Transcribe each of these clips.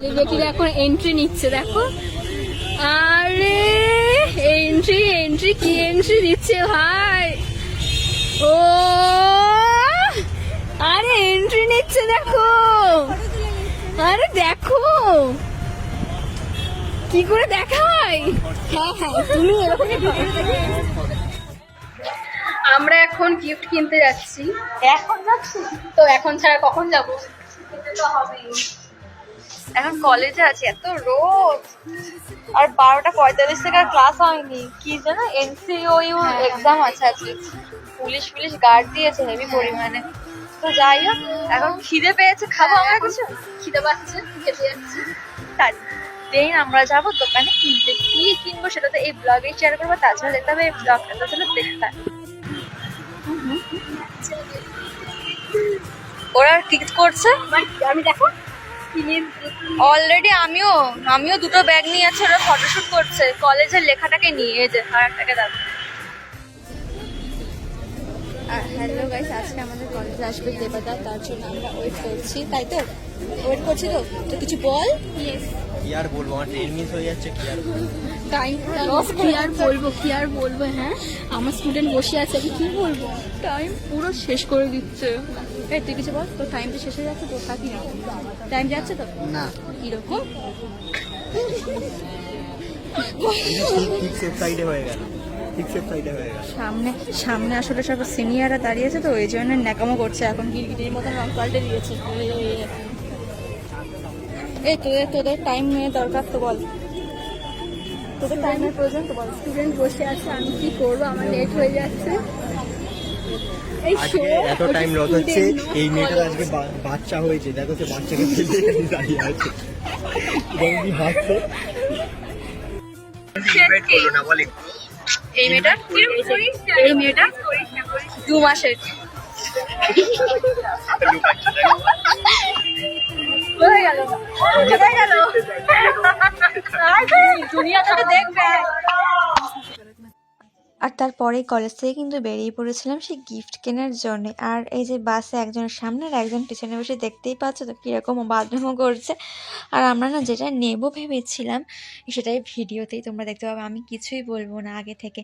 বেটিরা এখন এন্ট্রি নিচ্ছে দেখো। আরে এন্ট্রি এন্ট্রি কি এন্ট্রি দিচ্ছে ভাই? ও আরে এন্ট্রি নিচ্ছে দেখো। আরে দেখো। কি করে দেখাই হ্যাঁ হ্যাঁ তুমি এরকম আমরা এখন গিফট কিনতে যাচ্ছি। এখন যাচ্ছি? তো এখন ছাড়া কখন যাব? তো হবেই। এখন কলেজে আছি এত রোদ। আর বারোটা পঁয়তাল্লিশ থেকে আর ক্লাস হয়নি। কি জানো এনসিওইউ হ্যাঁ। এক্সাম আছে আজকে। পুলিশ পুলিশ গার্ড দিয়েছে হেভি পরিমাণে। তো যাই হোক এখন খিদে পেয়েছে খাব আমরা কিছু? খিদে পাচ্ছে খেতে যাচ্ছি দেন আমরা যাব দোকানে কিনতে। কি কিনবো সেটা তো এই ব্লগে শেয়ার করব তাছাড়া দেখতে হবে এই ব্লগটা তাছাড়া দেখতে। ওরা কি করছে? আমি দেখো। অলরেডি আমিও আমিও দুটো ব্যাগ নিয়ে আছে ওরা ফটোশুট করছে। কলেজের লেখাটাকে নিয়ে এই যে আর একটাকে দেখো হ্যালো গাইস আজকে আমাদের কলেজে আসবে দেবাদা তার জন্য আমরা ওয়েট করছি তাই তো? ওয়েট করছি তো? তো কিছু বল? কি আর বলব? আমার ট্রেন মিস হয়ে যাচ্ছে কি আর বলব? টাইম লস কি আর বলব কি আর বলব হ্যাঁ? আমার স্টুডেন্ট বসে আছে আমি কি বলব? টাইম পুরো শেষ করে দিচ্ছে। এই তুই কিছু বল? তোর টাইম তো শেষ হয়ে যাচ্ছে তো থাকি না। টাইম যাচ্ছে তো? না। কীরকম? সামনে সামনে আসলে সব সিনিয়ররা দাঁড়িয়েছে তো ওই জন্য ন্যাকামো করছে। এখন গিরগিটির মতন রং পাল্টে দিয়েছে। এই তোদের তোদের টাইম নিয়ে দরকার তো বল। তোদের টাইমের প্রয়োজন তো বল। স্টুডেন্ট বসে আছে আমি কি করব? আমার লেট হয়ে যাচ্ছে। আজকে এত টাইম লস হচ্ছে এই মেয়েটার আজকে বাচ্চা হয়েছে দেখো সে বাচ্চাকে দাঁড়িয়ে আছে। হাসছে এই মেয়েটা? এই মেয়েটা? দু মাসের। দেখবে। আর তারপরেই কলেজ থেকে কিন্তু বেরিয়ে পড়েছিলাম সেই গিফট কেনার জন্য। আর এই যে বাসে একজনের সামনে আর একজন পিছনে বসে দেখতেই পাচ্ছ তো কীরকম বাথরুমও করছে। আর আমরা না যেটা নেব ভেবেছিলাম, সেটাই ভিডিওতেই তোমরা দেখতে পাবে। আমি কিছুই বলব না আগে থেকে।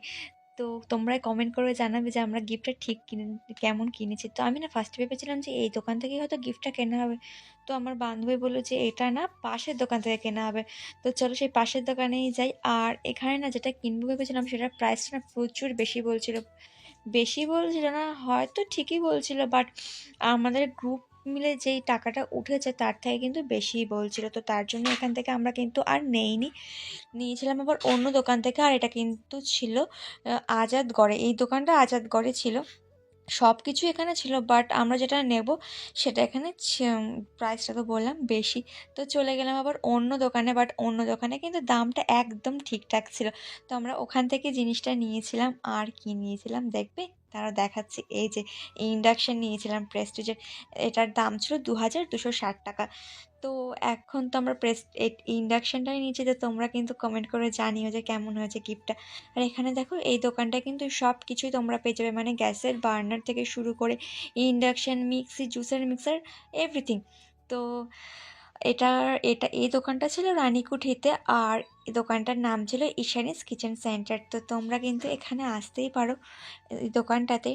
তো তোমরা কমেন্ট করে জানাবে যে আমরা গিফটটা ঠিক কিনে, কেমন কিনেছি। তো আমি না ফার্স্ট ভেবেছিলাম যে এই দোকান থেকেই হয়তো গিফটটা কেনা হবে। তো আমার বান্ধবী বলল যে এটা না পাশের দোকান থেকে কেনা হবে। তো চলো সেই পাশের দোকানেই যাই। আর এখানে না যেটা কিনবো ভেবেছিলাম সেটার প্রাইসটা না প্রচুর বেশি বলছিল। বেশি বলছিল না, হয়তো ঠিকই বলছিল বাট আমাদের গ্রুপ মিলে যেই টাকাটা উঠেছে তার থেকে কিন্তু বেশিই বলছিল। তো তার জন্য এখান থেকে আমরা কিন্তু আর নেইনি। নিয়েছিলাম আবার অন্য দোকান থেকে আর এটা কিন্তু ছিল আজাদগড়ে। এই দোকানটা আজাদগড়ে ছিল। সব কিছু এখানে ছিল বাট আমরা যেটা নেব সেটা এখানে প্রাইসটা তো বললাম বেশি। তো চলে গেলাম আবার অন্য দোকানে বাট অন্য দোকানে কিন্তু দামটা একদম ঠিকঠাক ছিল। তো আমরা ওখান থেকে জিনিসটা নিয়েছিলাম, আর কি নিয়েছিলাম দেখবে? তারা দেখাচ্ছে, এই যে ইন্ডাকশান নিয়েছিলাম প্রেস্টিজের এটার দাম ছিল দু হাজার দুশো ষাট টাকা। তো এখন তো আমরা প্রেস ইন্ডাকশানটাই নিয়েছি, তো তোমরা কিন্তু কমেন্ট করে জানিও যে কেমন হয়েছে গিফটটা আর এখানে দেখো, এই দোকানটায় কিন্তু সব কিছুই তোমরা পেয়ে যাবে মানে গ্যাসের বার্নার থেকে শুরু করে ইন্ডাকশান মিক্সি জুসের মিক্সার এভরিথিং তো এটার, এটা, এই দোকানটা ছিল রানীকুঠিতে আর এই দোকানটার নাম ছিল ঈশানীস কিচেন সেন্টার। তো তোমরা কিন্তু এখানে আসতেই পারো এই দোকানটাতে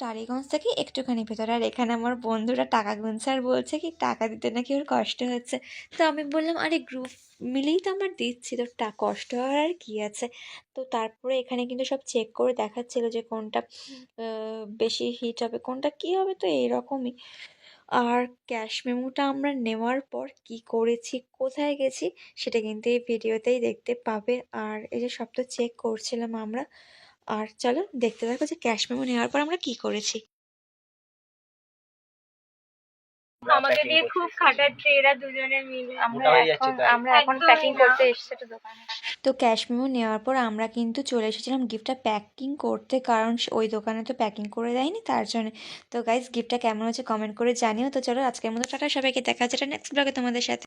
টালিগঞ্জ থেকে একটুখানি ভেতরে। আর এখানে আমার বন্ধুরা টাকা গুনছে আর বলছে কি, টাকা দিতে নাকি ওর কষ্ট হচ্ছে? তো আমি বললাম, আরে গ্রুপ মিলেই তো আমার দিচ্ছি তো টা, কষ্ট হওয়ার আর কী আছে? তো তারপরে এখানে কিন্তু সব চেক করে দেখাচ্ছিল যে কোনটা বেশি হিট হবে, কোনটা কী হবে, তো এইরকমই। আর ক্যাশ মেমোটা আমরা নেওয়ার পর কি করেছি কোথায় গেছি সেটা কিন্তু এই ভিডিওতেই দেখতে পাবে। আর এই যে সব তো চেক করছিলাম আমরা আর চলো দেখতে থাকো যে ক্যাশ মেমো নেওয়ার পর আমরা কি করেছি। আমাকে দিয়ে খুব খাটাচ্ছে এরা দুজনে মিলে যাচ্ছে এখন আমরা এখন প্যাকিং করতে এসেছি তো দোকানে। তো ক্যাশ মেমো নেওয়ার পর আমরা কিন্তু চলে এসেছিলাম গিফটটা প্যাকিং করতে। কারণ ওই দোকানে তো প্যাকিং করে দেয়নি, তার জন্য। তো গাইজ গিফটটা কেমন হচ্ছে কমেন্ট করে জানিও। তো চলো আজকের মতো টাটা। সবাইকে দেখা যাচ্ছে নেক্সট ব্লগে তোমাদের সাথে।